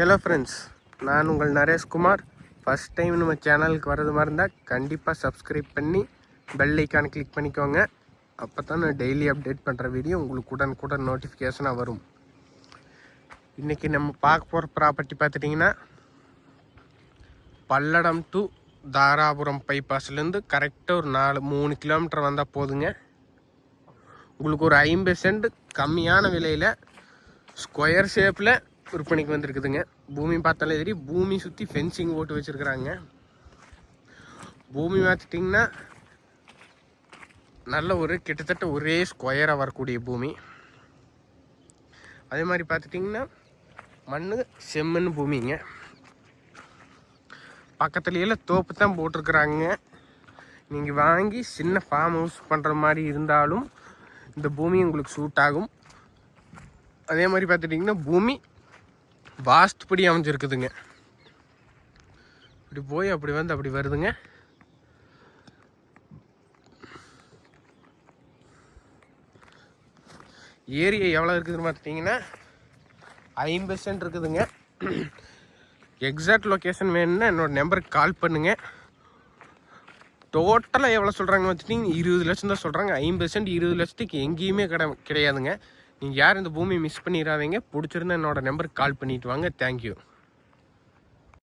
Hello friends நான் உங்கள் Naresh Kumar first time நம்ம சேனலுக்கு வர்றது மாதிரி இருந்தால் கண்டிப்பாக சப்ஸ்கிரைப் பண்ணி பெல் ஐக்கான் கிளிக் பண்ணிக்கோங்க. அப்போ தான் நான் டெய்லி அப்டேட் பண்ணுற வீடியோ உங்களுக்கு உடனுக்குடன் நோட்டிஃபிகேஷனாக வரும். இன்றைக்கி நம்ம பார்க்க போகிற ப்ராப்பர்ட்டி பார்த்துட்டிங்கன்னா பல்லடம் டு தாராபுரம் பைபாஸ்லேருந்து கரெக்டாக ஒரு நாலு மூணு கிலோமீட்டர் வந்தால் போதுங்க. உங்களுக்கு ஒரு ஐம்பது சென்ட் கம்மியான விலையில் ஸ்கொயர் ஷேப்பில் விற்பனைக்கு வந்திருக்குதுங்க. பூமி பார்த்தாலே தெரியும் பூமி சுற்றி ஃபென்சிங் போட்டு வச்சுருக்குறாங்க. பூமி பார்த்துட்டிங்கன்னா நல்ல ஒரு கிட்டத்தட்ட ஒரே ஸ்கொயராக வரக்கூடிய பூமி. அதே மாதிரி பார்த்துட்டிங்கன்னா மண் செம்மண் பூமிங்க. பக்கத்துலையெல்லாம் தோப்பு தான் போட்டிருக்குறாங்க. நீங்கள் வாங்கி சின்ன ஃபார்ம் ஹவுஸ் பண்ணுற மாதிரி இருந்தாலும் இந்த பூமி உங்களுக்கு சூட் ஆகும். அதே மாதிரி பார்த்துட்டிங்கன்னா பூமி வாஸ்துப்படி அமைஞ்சிருக்குதுங்க. இப்படி போய் அப்படி வந்து அப்படி வருதுங்க. ஏரியா எவ்வளோ இருக்குதுன்னு பார்த்துட்டிங்கன்னா ஐம்பது சென்ட் இருக்குதுங்க. எக்ஸாக்ட் லொக்கேஷன் வேணும்னா என்னோடய நம்பருக்கு கால் பண்ணுங்கள் டோட்டலாக எவ்வளோ சொல்கிறாங்கன்னு வச்சுட்டிங்க இருபது லட்சம் தான் சொல்கிறாங்க ஐம்பது சென்ட் இருபது லட்சத்துக்கு எங்கேயுமே கிடை கிடையாதுங்க. நீங்கள் யார் இந்த பூமியை மிஸ் பண்ணிடாதீங்க பிடிச்சிருந்தா என்னோட நம்பருக்கு கால் பண்ணிட்டு வாங்க. தேங்க்யூ